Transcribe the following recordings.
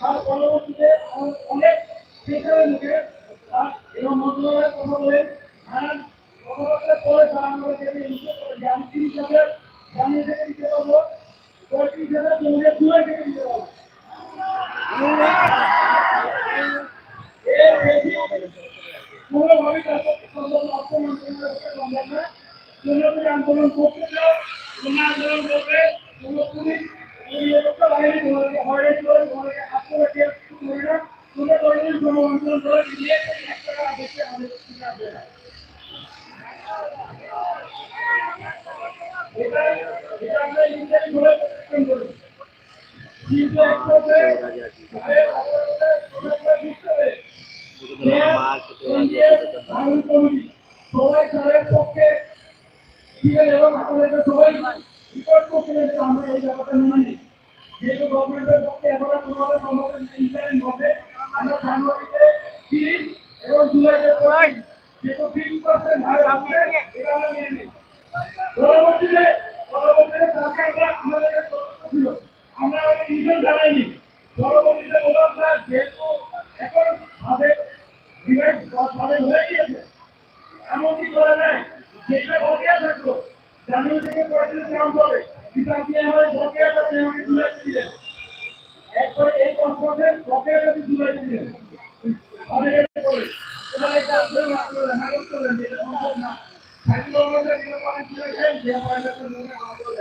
আর পরবর্তীতে অনেক শিক্ষার মুখে এবং মন্ত্রণালয়ের কথা বলে কথাবার্তা পরে তারা আমাদের থেকে নিষেধ করে যে তিরিশ হাজার জানিয়ে দিতে পারব পঁয়ত্রিশ হাজার জমিয়ে তুলে থেকে দিতে পারব এর বেশি কোনোভাবেই তাদের সম্পর্ক অর্থ মন্ত্রণালয়কে সম্ভব না কোনোভাবে আন্দোলন করতে চাও কোনো আন্দোলন করবে কোনো পুলিশ নিরাপত্তা বাহিনী তোমাদেরকে হয়রানি করে তোমাদেরকে আত্মঘাতী করে না কোনো ধরনের কোনো আন্দোলন করে দিয়ে এক টাকা বেশি আমাদের ঠিক আছে না এটা এটা আমরা ইন্টারভিউ করে প্রতিষ্ঠান করি কিন্তু একসাথে সবাই তাদের পক্ষে ছিলেন এবং আপনাদের সবাই রিপোর্ট করছিলেন যে আমরা এই ব্যাপারটা মেনে নিই যেহেতু গভর্নমেন্টের পক্ষে এখনও কোনোভাবে সম্ভব ইন্টারিম হবে আমরা জানুয়ারিতে তিরিশ এবং জুলাইতে পড়াই যেহেতু ফিফটি পার্সেন্ট হার আসবে এটা আমরা মেনে নিই পরবর্তীতে পরবর্তীতে সরকাররা আমাদেরকে তথ্য ছিল আমরা আমাদের রিজন জানাইনি পরবর্তীতে বললাম না যেহেতু এখন ভাবে ডিভাইস ভাবে হয়ে গিয়েছে। এমনকি করে নাই যেটা বকেয়া থাকল। জানুয়ারি থেকে পঁয়ত্রিশ গ্রাম হবে কিন্তু আপনি আমার বকেয়াটা আপনি আমাকে তুলে দিলেন একবার এই কনফারেন্সে বকেয়াটা আপনি তুলে দিলেন আমাদের এটা করে এবার এটা আপনার মাত্র হ্যাঁ করলেন এটা সম্ভব না। থাকলেও আমাদের এটা করে তুলেছেন যে এটা তো মনে আমাদের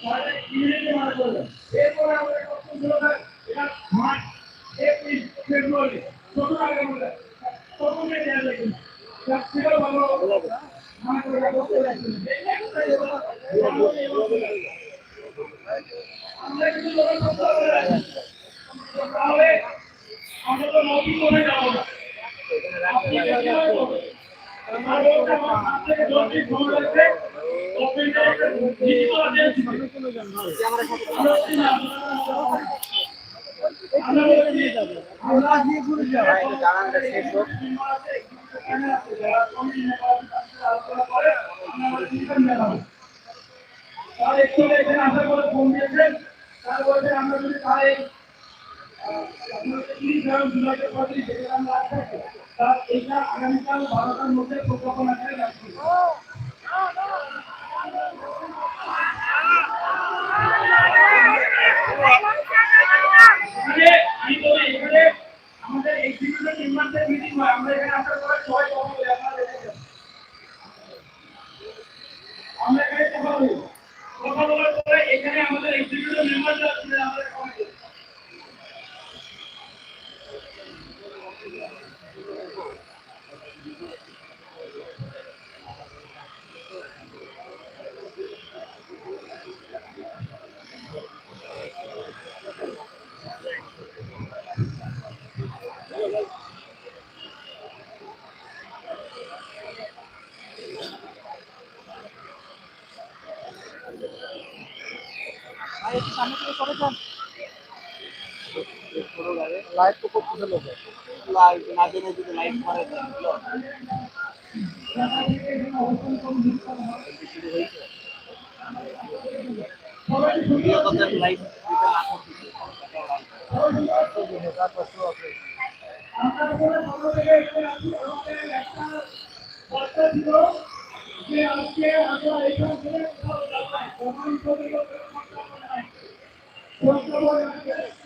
তাহলে ইংরেজি মানে করলেন এরপরে আমাদের কষ্ট ছিল না এটা এপ্রিল ফেব্রুয়ারি কত আগে আমাদের কত মে দেওয়া যায় লাগছে আমরা কিন্তু তাহলে আমরা তো নদী করে যাব না। আমার দিবে আমরা যদি তাই তার আগামীকাল বারোটার মধ্যে প্রজ্ঞাপন আকারে রাখছি এখানে আমি বলি, এখানে আমাদের এক্সিকিউটিভ মেম্বারদের মিটিং হয়, আমরা এখানে আসার পরে সবাই কথা বলি, আপনারা আমরা এখানে কথা বলি কথা বলার পরে এখানে আমাদের এক্সিকিউটিভ মেম্বাররা আসলে আমাদের কমিটি লাইভ তো করতেছে লোকে লাইভ না জেনে যদি লাইভ করে দেন ভিডিও করতে লাইভ দিতে না করতেছে আমরা করে ভালো থেকে এখানে আসি আমাদের একটা বার্তা ছিল যে আজকে আমরা এখান থেকে কোথাও যাব না প্রমাণ করে প্রজ্ঞাপন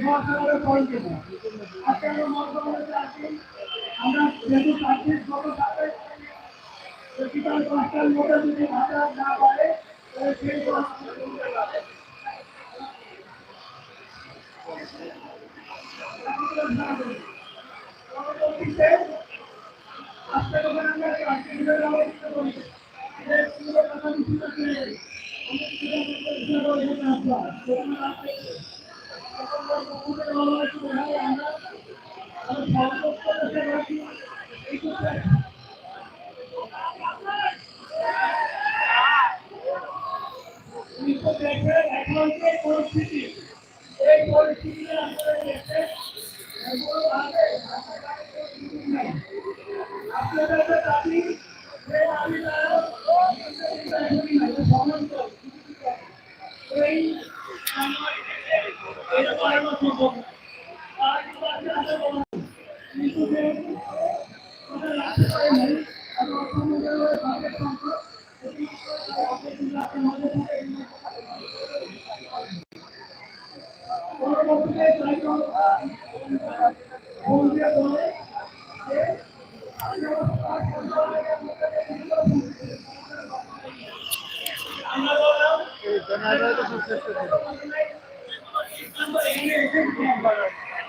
মহাসভার পয়েন্ট আছে আপনারা মহাসভার আছে আমরা যদি ভাষা না পারে তাহলে সেই পরবর্তীতে আপনার ওখানে আমরা প্রার্থী হিসেবে আলোচনা করি যে করে পরিস্থিতি এই পরিস্থিতিতে আপনারা দেখতে আপনাদের যে দাবি দাবিটা এই এই কর্মসূচি আর কিন্তু ওটা রাখতে পারেনি আর অর্থমন্ত্রণালয়ের ভাগের সংখ্যা পরবর্তীতে দায়িত্ব বলতে বলে যে আমরা বললাম হ্যাঁ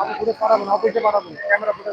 আমি ঘুরে পাঠাবো না অফিসে পাঠাবো ক্যামেরা ফুটে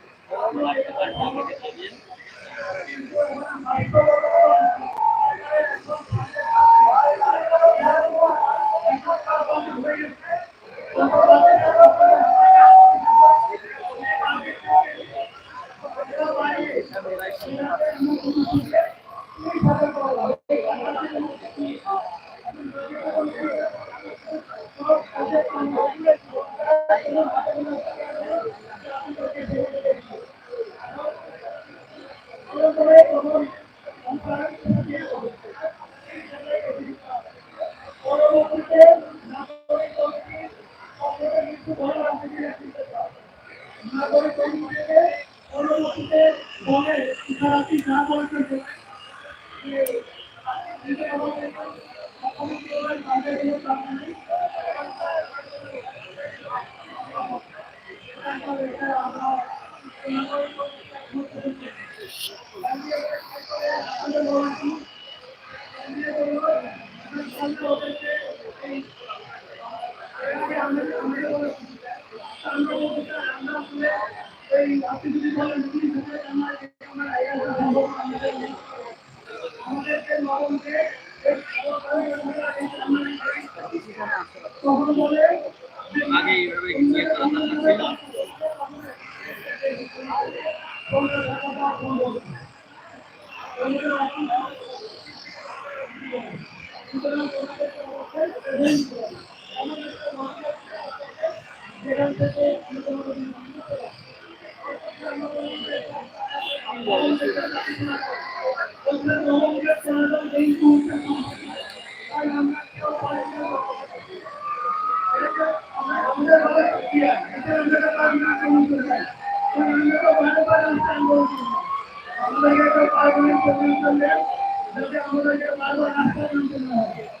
আমাদের এগারোটার মৃত্যু বড় নাগরিক কমিটিকে পরবর্তীতে বলে আমার আগে এইভাবে গিয়ে করা ছিল। আমরা বারবার আপনাদের আমরা কি কথা জানো কি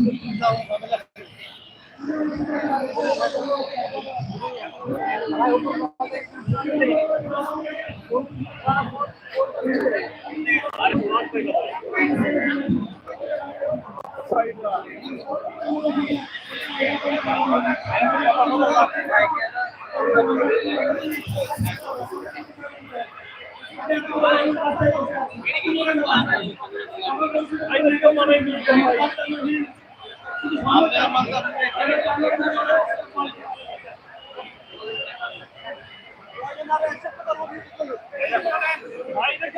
বলতে না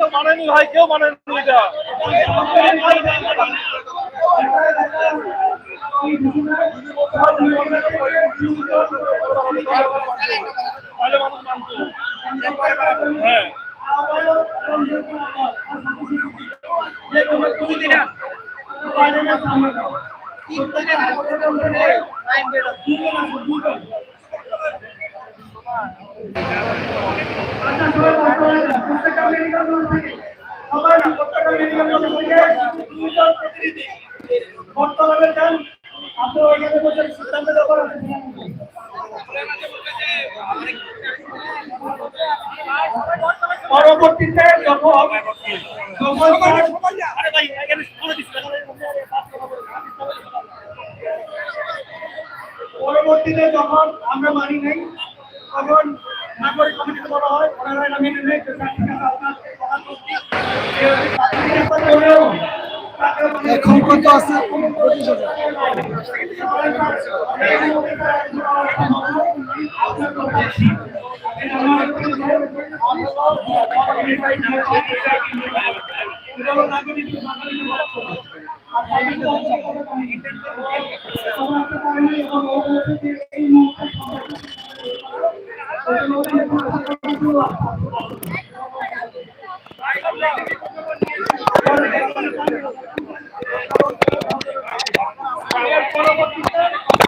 কেউ মানেনি ভাই কেউ মানেনি এটা। তাহলে মানুষ মানতো হ্যাঁ বর্তমানে যান। আপনি ওইখানে বসে সিদ্ধান্ত দেওয়ার পরবর্তীতে যখন এখানে পরবর্তীতে যখন আমরা মানি নাই তখন নাগরিক কমিটিতে বলা হয় ওনারা এটা মেনে নেয় এখন কত আছে?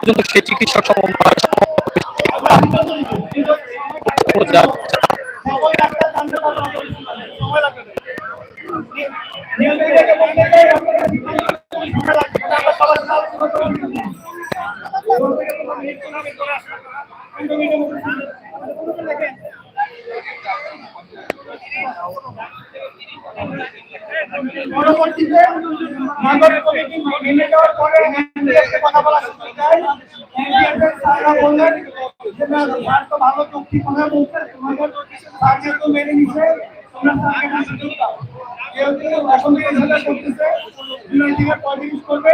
পর্যন্ত সে চিকিৎসা সময় ডাক্তার জানতে পারব না, সময় লাগবে না। নিয়মিত এটা বলতে চাই, আপনারা সময় লাগবে না, আমরা সবাই সবাই সবাই সবাই পরবর্তীতে নাগরিক কমিটি মেনে যাওয়ার পরে এনডিএফকে কথা এনডিএফের স্যাররা বললেন যে না স্যার তো ভালো চুক্তি কথা বলছে তোমাদের স্যার যেহেতু মেনে নিছে তোমরা স্যারকে না সুযোগ দাও যেহেতু এখন থেকে যেটা করতেছে দুই থেকে পঁয়ত্রিশ করবে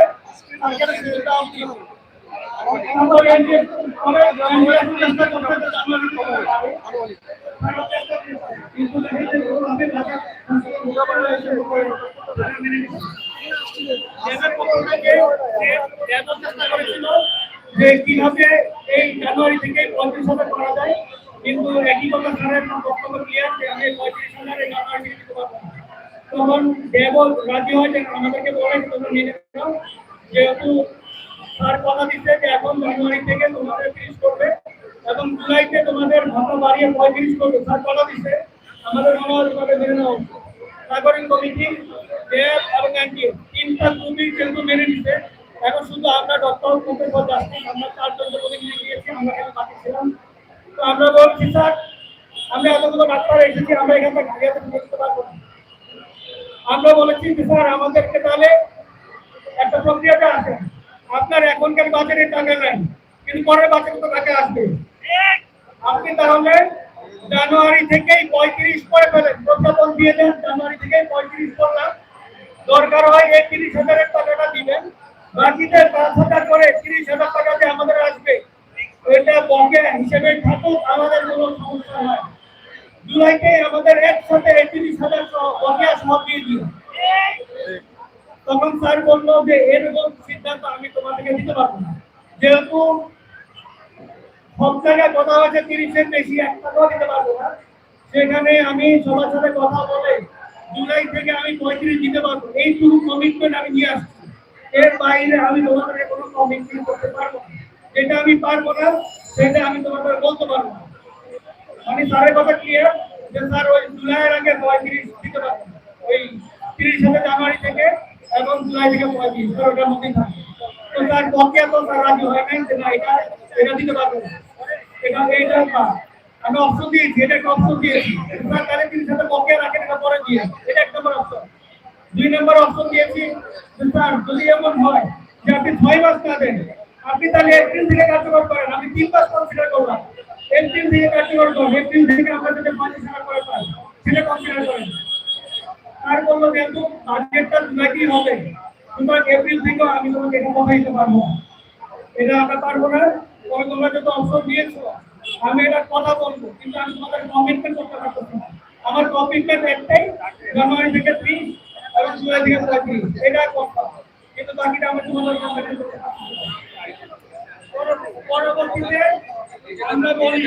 স্যারকে সুযোগ দাও করে করতে জানুয়ারি কিন্তু কীভাবে এই জানুয়ারি থেকে পঞ্চাশ হাজার করা যায় কিন্তু একই কথা স্যারের বক্তব্য ক্লিয়ার যে আমি পঁয়ত্রিশ হাজারে জানুয়ারি তখন দেবল রাজি হয় যে আমাদেরকে বলে তোমরা নাও যেহেতু স্যার কথা দিচ্ছে যে এখন জানুয়ারি থেকে তোমাদের তিরিশ করবে এবং জুলাইতে তোমাদের ভাতা বাড়িয়ে পঁয়ত্রিশ করবে স্যার কথা দিচ্ছে আমাদের মনে হয় তোমাদের মেনে নাগরিক কমিটি, দেব এবং অ্যান্টি। তিনটা গ্রুপই কিন্তু মেনে নিচ্ছে এখন শুধু আমরা ডক্টর প্রফেসর জাস্টিস, আমরা চারজন প্রতিনিধি গিয়েছি, আমরা এখানে বাকি ছিলাম। তো আমরা বলছি, স্যার, আমরা এতগুলো ডাক্তার এসেছি, আমরা এখান থেকে আগে করতে পারব না। আমরা বলেছি যে, স্যার, আমাদেরকে তাহলে একটা প্রক্রিয়াটা আছে। আপনার এখনকার বাজারে টাকা নাই, কিন্তু পরের বাজারে তো টাকা আসবে। আপনি তাহলে জানুয়ারি থেকেই পঁয়ত্রিশ করে ফেলেন। প্রজ্ঞাপন দিয়ে দেন, জানুয়ারি থেকে পঁয়ত্রিশ করলাম। দরকার হয় এই তিরিশ হাজারের টাকাটা দিবেন। বাকিতে পাঁচ হাজার করে তিরিশ হাজার টাকা যে আমাদের আসবে। এটা বকেয়া হিসেবে থাকুক, আমাদের কোনো সমস্যা হয় জুলাইতে আমাদের একসাথে এই তিরিশ হাজার বকেয়া সহ দিয়ে দিন। তখন স্যার বলল যে এরকম সিদ্ধান্ত আমি তোমাদেরকে দিতে পারব না। যেহেতু সব জায়গায় কথা হয়েছে, তিরিশের বেশি এক টাকাও দিতে পারব না। সেখানে আমি সবার সাথে কথা বলে, জুলাই থেকে আমি পঁয়ত্রিশ দিতে পারব। এইটুকু কমিটমেন্ট আমি নিয়ে আসছি। এর বাইরে আমি তোমাদেরকে কোনো কমিটমেন্ট করতে পারব না। যেটা আমি পারব না, সেটা আমি তোমাদের বলতে পারব না। মানে স্যারের কথা ক্লিয়ার যে স্যার ওই জুলাইয়ের আগে পঁয়ত্রিশ দিতে পারব ওই তিরিশ জানুয়ারি থেকে এবং জুলাই থেকে পঁয়ত্রিশ। ওটার মধ্যেই থাকবে তো স্যার বকেয়া তো স্যার রাজি হয় নাই যে না, এটা এটা দিতে পারব না। এটা এইটা না আমি অপশন দিয়েছি এটা একটা অপশন দিয়েছি স্যার তাহলে তিরিশ হাজার বকেয়া রাখেন এটা পরে দিয়ে এটা এক নম্বর অপশন দুই নম্বর অপশন দিয়েছি স্যার যদি এমন হয় যে আপনি ছয় মাস না দেন আপনি তাহলে এপ্রিল থেকে কার্যকর করেন আমি তিন মাস কনসিডার করলাম এপ্রিল থেকে কার্যকর করেন এপ্রিল থেকে আমরা যদি পঁয়ত্রিশ হাজার করে পাই সেটা কনসিডার করেন আর বলল যেহেতু বাজেটটা জুলাইতেই হবে সুতরাং এপ্রিল থেকেও আমি তোমাকে এটা কথা দিতে পারব এটা আমরা পারব না তবে তোমরা যত অপশন দিয়েছ। আমি এটা কথা বলব, কিন্তু আমি তোমাদের কমিটমেন্ট করতে পারতেছি আমার কমিটমেন্ট একটাই, জানুয়ারি থেকে ত্রিশ এবং জুলাই থেকে পঁয়ত্রিশ। এটা কথা কিন্তু বাকিটা আমি তোমাদের কমিটমেন্ট করতে পারছি পরবর্তীতে আমরা বলি